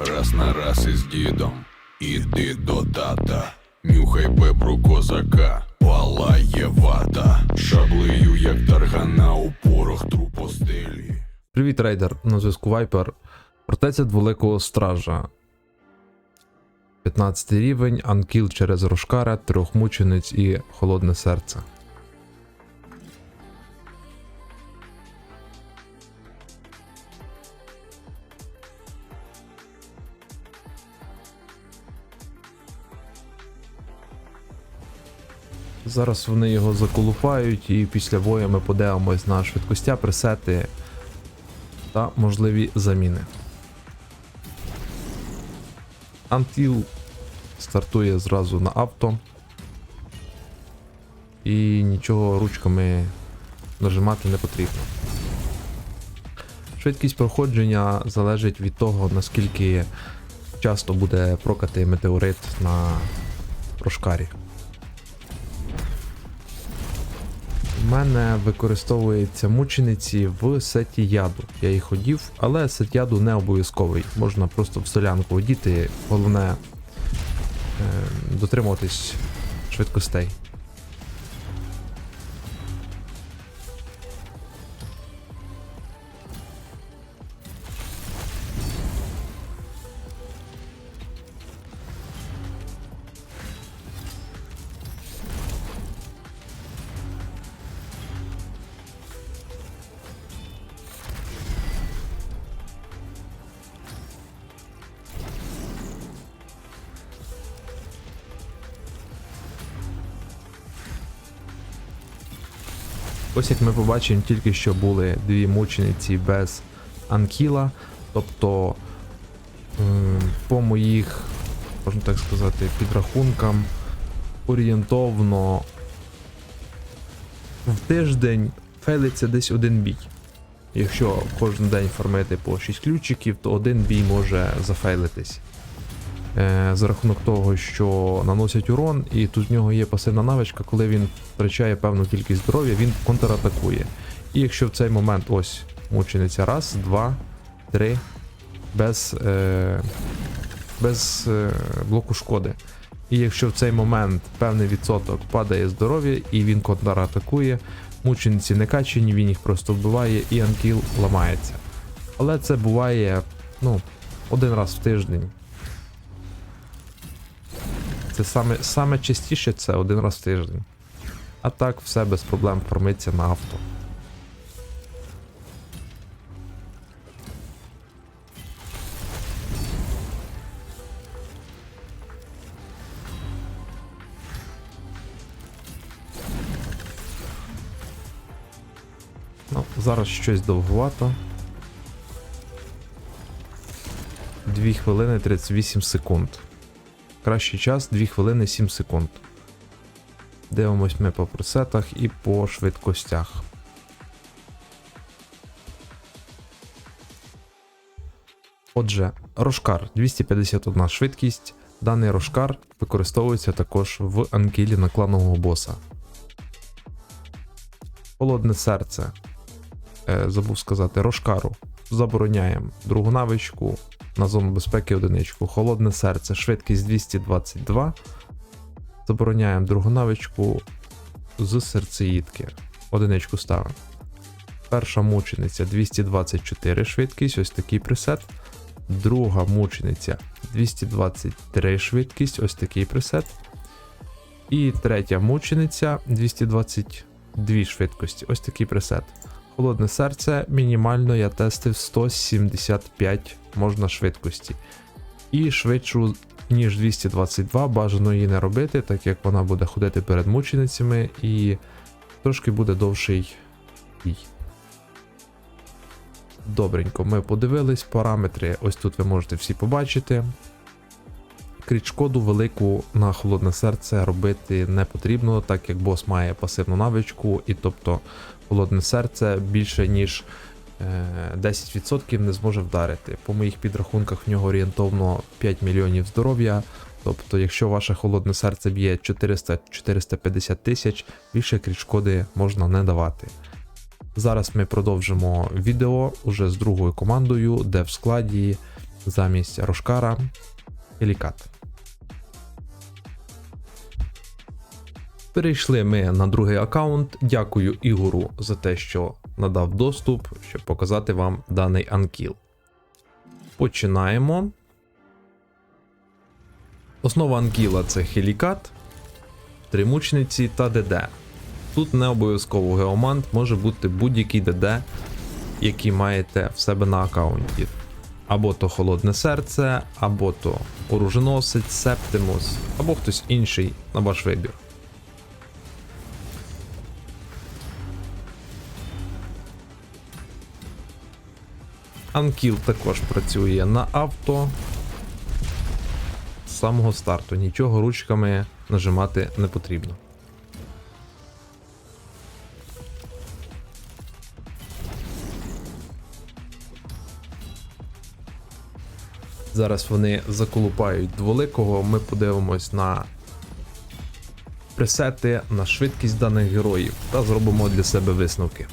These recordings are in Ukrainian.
Раз на раз із дідом, іди до тата, нюхай бебру козака, палає вата, шаблею, як таргана у порох трупостелі. Привіт, рейдер, на зв'язку Вайпер. Фортеця Дволикого Стража. 15 рівень, анкіл через Рошкара, трьох мучениць і холодне серце. Зараз вони його заколупають, і після бою ми подивимось на швидкостя, пресети та можливі заміни. Антіл стартує зразу на авто. І нічого ручками нажимати не потрібно. Швидкість проходження залежить від того, наскільки часто буде прокати метеорит на прошкарі. Мене використовуються мучениці в сеті яду. Я їх ходів, але сет яду не обов'язковий. Можна просто в солянку одіти. Головне е, дотримуватись швидкостей. Ось як ми побачимо, тільки що були дві мучениці без анкіла. Тобто, по моїх, можна так сказати, підрахункам, орієнтовно в тиждень фейлиться десь один бій. Якщо кожен день фармити по 6 ключиків, то один бій може зафейлитись. Е, за рахунок того, що наносять урон, і тут в нього є пасивна навичка, коли він втрачає певну кількість здоров'я, він контратакує. І якщо в цей момент ось мучениця раз, два, три, без, е, без е, блоку шкоди. І якщо в цей момент певний відсоток падає здоров'я і він контратакує, мучениці не качені, він їх просто вбиває і анкіл ламається. Але це буває ну, один раз в тиждень. Це саме, саме частіше це один раз в тиждень. А так все без проблем формиться на авто. Ну, зараз щось довгувато. 2 хвилини 38 секунд. Кращий час 2 хвилини 7 секунд. Дивимось ми по пресетах і по швидкостях. Отже, Рошкар 251 швидкість. Даний Рошкар використовується також в анкілі на кланового боса. Холодне серце. Е, забув сказати, Рошкару. Забороняємо другу навичку на зону безпеки одиничку. Холодне серце, швидкість 222. Забороняємо другу навичку з серцеїдки. Одиничку ставимо. Перша мучениця 224 швидкість, ось такий пресет. Друга мучениця 223 швидкість, ось такий пресет. І третя мучениця 222 швидкості, ось такий пресет. Холодне серце мінімально я тестив 175 можна швидкості. І швидшу, ніж 222, бажано її не робити, так як вона буде ходити перед мученицями і трошки буде довший бій. Добренько, ми подивились параметри. Ось тут ви можете всі побачити. Кріт шкоду велику на холодне серце робити не потрібно, так як бос має пасивну навичку, і тобто холодне серце більше ніж е, 10% не зможе вдарити. По моїх підрахунках в нього орієнтовно 5 мільйонів здоров'я. Тобто, якщо ваше холодне серце б'є 400-450 тисяч, більше кріт шкоди можна не давати. Зараз ми продовжимо відео уже з другою командою, де в складі замість Рошкара Хелікат. Перейшли ми на другий аккаунт. Дякую Ігору за те, що надав доступ, щоб показати вам даний анкіл. Починаємо. Основа анкіла це Хелікат, Тримучниці та ДД. Тут не обов'язково геомант, може бути будь-який ДД, який маєте в себе на аккаунті. Або то Холодне серце, або то Оруженосець, Септимус, або хтось інший на ваш вибір. Анкіл також працює на авто. З самого старту нічого ручками нажимати не потрібно. Зараз вони заколупають дволикого. Ми подивимось на пресети, на швидкість даних героїв та зробимо для себе висновки.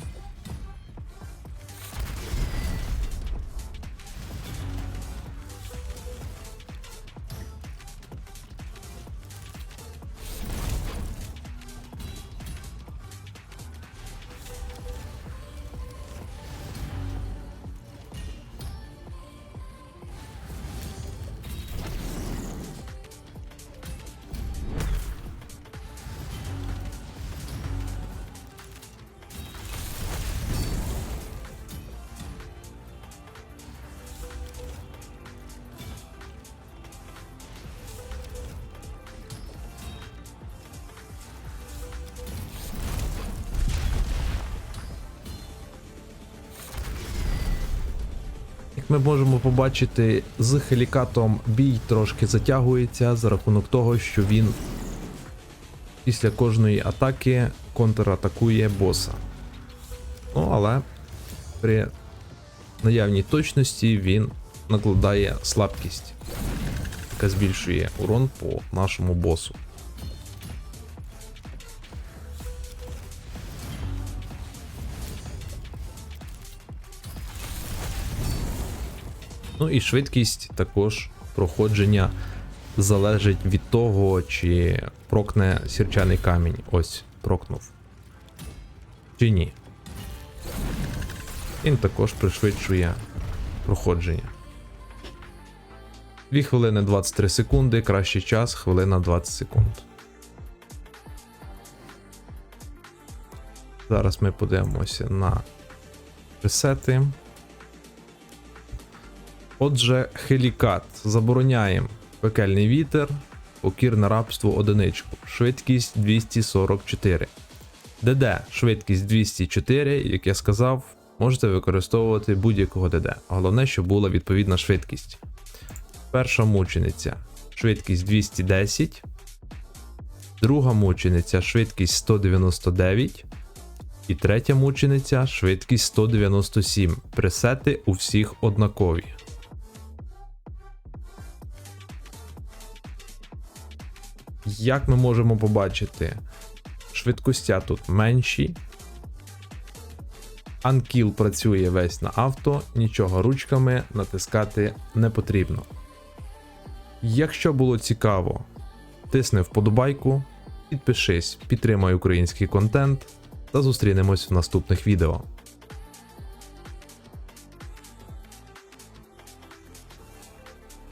Ми можемо побачити, з хелікатом бій трошки затягується за рахунок того, що він після кожної атаки контратакує боса. Ну, але при наявній точності він накладає слабкість, яка збільшує урон по нашому босу. Ну і швидкість також проходження залежить від того, чи прокне сірчаний камінь. Ось, прокнув. Чи ні. Він також пришвидшує проходження. 2 хвилини 23 секунди, кращий час, хвилина 20 секунд. Зараз ми подивимося на пресети. Отже, хелікат. Забороняємо пекельний вітер, покірне рабство одиничку, швидкість 244. ДД швидкість 204, як я сказав, можете використовувати будь-якого ДД. Головне, щоб була відповідна швидкість. Перша мучениця швидкість 210. Друга мучениця швидкість 199. І третя мучениця швидкість 197. Пресети у всіх однакові. Як ми можемо побачити, швидкостя тут менші. Анкіл працює весь на авто, нічого ручками натискати не потрібно. Якщо було цікаво, тисни вподобайку, підпишись, підтримай український контент та зустрінемось в наступних відео.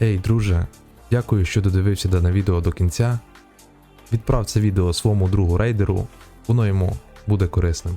Ей, друже, дякую, що додивився дане відео до кінця. Відправ це відео своєму другу рейдеру, воно йому буде корисним.